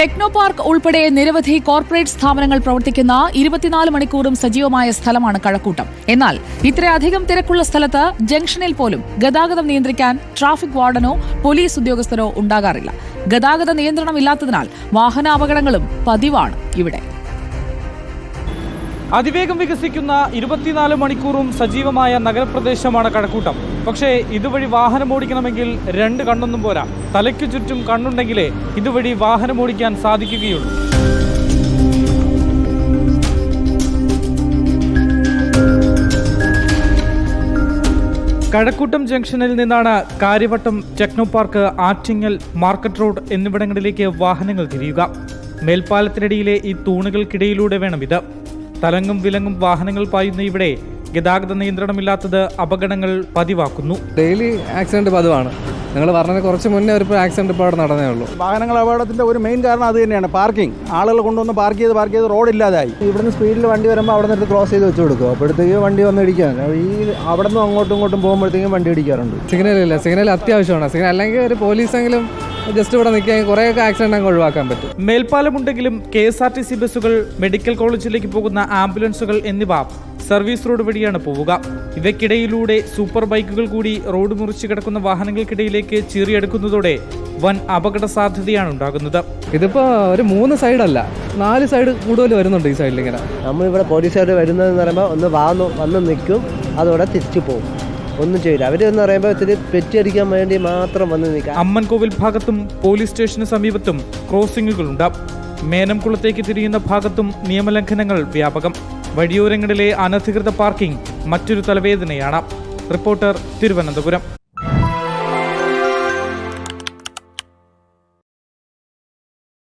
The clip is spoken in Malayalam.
ടെക്നോ പാർക്ക് ഉൾപ്പെടെ നിരവധി കോർപ്പറേറ്റ് സ്ഥാപനങ്ങൾ പ്രവർത്തിക്കുന്ന ഇരുപത്തിനാല് മണിക്കൂറും സജീവമായ സ്ഥലമാണ് കഴക്കൂട്ടം. എന്നാൽ ഇത്രയധികം തിരക്കുള്ള സ്ഥലത്ത് ജംഗ്ഷനിൽ പോലും ഗതാഗതം നിയന്ത്രിക്കാൻ ട്രാഫിക് വാർഡനോ പോലീസ് ഉദ്യോഗസ്ഥരോ ഉണ്ടാകാറില്ല. ഗതാഗത നിയന്ത്രണമില്ലാത്തതിനാൽ വാഹനാപകടങ്ങളും പതിവാണ് ഇവിടെ. അതിവേഗം വികസിക്കുന്ന ഇരുപത്തിനാല് മണിക്കൂറും സജീവമായ നഗരപ്രദേശമാണ് കഴക്കൂട്ടം. പക്ഷേ ഇതുവഴി വാഹനം ഓടിക്കണമെങ്കിൽ രണ്ട് കണ്ണൊന്നും പോരാ. തലയ്ക്കു ചുറ്റും കണ്ണുണ്ടെങ്കിലേ ഇതുവഴി വാഹനം ഓടിക്കാൻ സാധിക്കുകയുള്ളൂ. കഴക്കൂട്ടം ജംഗ്ഷനിൽ നിന്നാണ് Kariavattom techno park Attingal market road എന്നിവിടങ്ങളിലേക്ക് വാഹനങ്ങൾ തിരിയുക. മേൽപ്പാലത്തിനടിയിലെ ഈ തൂണുകൾക്കിടയിലൂടെ വേണം ഇത്. തലങ്ങും വിലങ്ങും വാഹനങ്ങൾ പായുന്ന ഇവിടെ ഗതാഗത നിയന്ത്രണമില്ലാത്തത് അപകടങ്ങൾ പതിവാക്കുന്നു. ഡെയിലി ആക്സിഡന്റ് പതിവാണ്. നിങ്ങൾ പറഞ്ഞത് കുറച്ച് മുന്നേ ഒരു ആക്സിഡന്റ് ഇപ്പോൾ അവിടെ നടന്നേ ഉള്ളൂ. വാഹനങ്ങൾ അപകടത്തിന്റെ ഒരു മെയിൻ കാരണം അത് തന്നെയാണ്. പാർക്കിംഗ്. ആളുകൾ കൊണ്ടുവന്ന് പാർക്ക് ചെയ്ത് പാർക്ക് ചെയ്ത് റോഡ് ഇല്ലാതായി. ഇവിടുന്ന് സ്പീഡിൽ വണ്ടി വരുമ്പോൾ അവിടെ നിന്ന് ക്രോസ് ചെയ്ത് വെച്ച് കൊടുക്കും. അപ്പോഴത്തേക്ക് വണ്ടി വന്ന് ഇടിക്കാൻ. ഈ അവിടെ നിന്ന് അങ്ങോട്ടും ഇങ്ങോട്ടും പോകുമ്പോഴത്തേക്കും വണ്ടി ഇടിക്കാറുണ്ട്. സിഗ്നൽ ഇല്ല. സിഗ്നൽ അത്യാവശ്യമാണ്. സിഗ്നൽ അല്ലെങ്കിൽ ഒരു പോലീസെങ്കിലും ജസ്റ്റ് ഇവിടെ നിൽക്കാൻ കുറേയൊക്കെ ആക്സിഡന്റ് അങ്ങ് ഒഴിവാക്കാൻ പറ്റും. മേൽപ്പാലമുണ്ടെങ്കിലും K S R T C ബസ്സുകൾ മെഡിക്കൽ കോളേജിലേക്ക് പോകുന്ന ആംബുലൻസുകൾ എന്നിവ സർവീസ് റോഡ് വഴിയാണ് പോവുക. ഇവയ്ക്കിടയിലൂടെ സൂപ്പർ ബൈക്കുകൾ കൂടി റോഡ് മുറിച്ച് കിടക്കുന്ന വാഹനങ്ങൾക്കിടയിലേക്ക് ചീറിയെടുക്കുന്നതോടെ വൻ അപകട സാധ്യതയാണ് ഉണ്ടാകുന്നത്. ഇതിപ്പോ ഒരു മൂന്ന് സൈഡല്ല നാല് സൈഡ് കൂടുതൽ വരുന്നുണ്ട് ഈ സൈഡിൽ ഇങ്ങനെ. നമ്മളിവിടെ പോലീസുകാർ വരുന്നതെന്ന് പറയുമ്പോൾ ഒന്ന് വാന്ന് വന്ന് നിൽക്കും അതോടെ തിരിച്ചു പോകും. ഒന്നും ചെയ്യില്ല. അവരെന്ന് പറയുമ്പോൾ ഇത്തിരി പെറ്റിയടിക്കാൻ വേണ്ടി മാത്രം വന്ന് നിൽക്കാം. അമ്മൻകോവിൽ ഭാഗത്തും പോലീസ് സ്റ്റേഷന് സമീപത്തും ക്രോസിംഗുകളുണ്ട്. മേനംകുളത്തേക്ക് തിരിയുന്ന ഭാഗത്തും നിയമലംഘനങ്ങൾ വ്യാപകം. വഴിയോരങ്ങളിലെ അനധികൃത പാർക്കിംഗ് മറ്റൊരു തലവേദനയാണ്. റിപ്പോർട്ടർ തിരുവനന്തപുരം.